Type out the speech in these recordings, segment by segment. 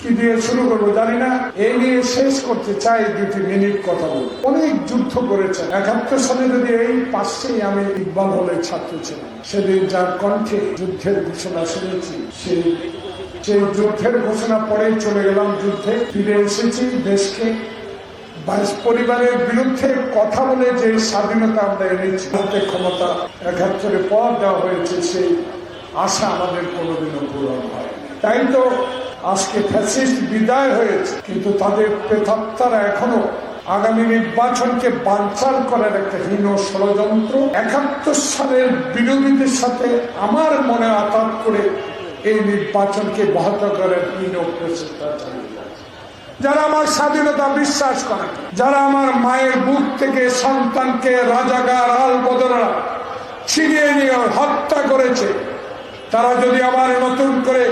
কি দিয়ে শুরু করব জানি না। এই নিয়ে শেষ করতে চাই দুটি মিনিট কথা বলব অনেক যুদ্ধ করেছেন। একাত্তর সালে যদি এই পাশেই আমি ইকবাল হলের ছাত্র ছিলাম, সেদিন যার কণ্ঠে যুদ্ধের ঘোষণা শুনেছি সেই সেই যুদ্ধের ঘোষণা পরে চলে গেলাম যুদ্ধে। ফিরে এসেছি দেশকে। পরিবারের বিরুদ্ধে কথা বলে যে স্বাধীনতা আমরা এনেছি হাতে ক্ষমতা একাত্তরে পর দেওয়া হয়েছে, সেই আশা আমাদের কোনোদিনও পূরণ হয় তাই তো আজকে ফ্যাসিস্ট বিদায় হয়েছে, কিন্তু তাদের প্রেতাত্মারা এখনও আগামী নির্বাচনকে বানচাল করার একটা হীন ষড়যন্ত্র। একাত্তর সালের বিরোধীদের সাথে আমার মনে আঘাত করে এই নির্বাচনকে ব্যাহত করার হীন প্রচেষ্টা চালিয়ে যারা আমার স্বাধীনতা বিশ্বাস করে, যারা আমার মায়ের বুক থেকে সন্তানকে রাজাগার আল বদরা ছিনিয়ে নিয়ে হত্যা করেছে, তারা যদি আবার নতুন করে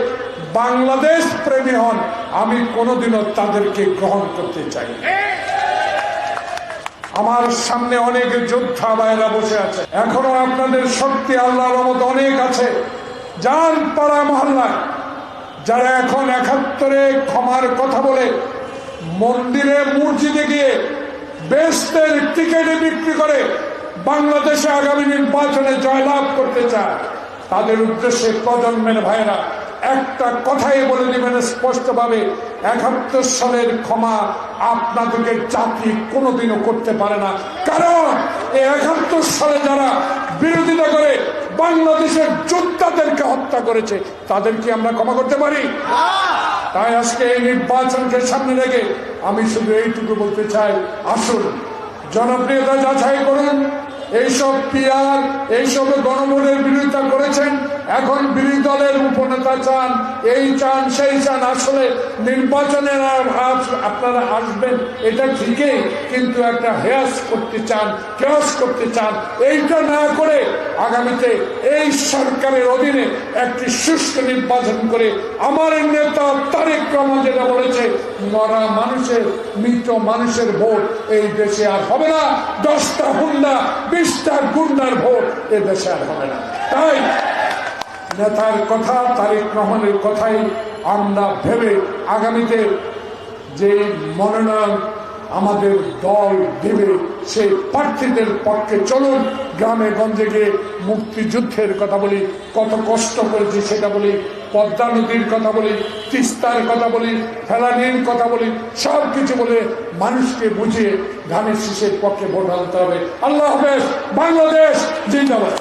বাংলাদেশ প্রেমী হন, আমি কোনোদিনও তাদেরকে গ্রহণ করতে চাই আমার সামনে অনেক যোদ্ধা ভাইরা বসে আছে। এখনও আপনাদের শক্তি আল্লাহর মতো অনেক আছে। যান পাড়া মহল্লায়। যারা এখন একাত্তরে ক্ষমার কথা বলে মন্দিরে মসজিদে গিয়ে বেস্তের টিকেটে বিক্রি করে বাংলাদেশে আগামী নির্বাচনে জয়লাভ করতে চায়, তাদের উদ্দেশ্যে প্রজন্মের ভাইরা একটা কথাই বলে দিবেন স্পষ্টভাবে, একাত্তর সালের ক্ষমা আপনাদেরকে জাতি কোনোদিনও করতে পারে না। কারণ একাত্তর সালে যারা বিরোধিতা করে বাংলাদেশের যোদ্ধাদেরকে হত্যা করেছে, তাদেরকে আমরা ক্ষমা করতে পারি। তাই আজকে এই নির্বাচনকে সামনে রেখে আমি শুধু এইটুকু বলতে চাই, আসুন, জনপ্রিয়তা যাচাই করুন। এইসব পিয়ার এইসব গণভোটের বিরোধিতা এখন বিরোধী দলের উপনেতা চান, এই চান, সেই চান, আসলে নির্বাচনে আপনারা আসবেন, এটা ঠিকই, কিন্তু একটা হেয়াস করতে চান কেয়াস করতে চান, এইটা না করে আগামীতে এই সরকারের অধীনে একটি সুষ্ঠু নির্বাচন করে আমার নেতা তারেক রহমান যেটা বলেছে, মরা মানুষের, মৃত মানুষের ভোট এই দেশে আর হবে না, দশটা হুন্ডা বিশটা গুন্ডার ভোট এ দেশে আর হবে না। তাই নেতার কথা, তারেক রহমানের কথাই আমরা ভেবে আগামীতে যে মনোনয়ন আমাদের দল দেবে সেই প্রার্থীদের পক্ষে চলুন, গ্রামে গঞ্জে গিয়ে মুক্তিযুদ্ধের কথা বলি, কত কষ্ট করেছি সেটা বলি, পদ্মা নদীর কথা বলি, তিস্তার কথা বলি, ফেলানির কথা বলি সব কিছু বলে মানুষকে বুঝিয়ে ধানের শীষের পক্ষে ভোট আনতে হবে। আল্লাহ হাফেজ, বাংলাদেশ জিন্দাবাদ।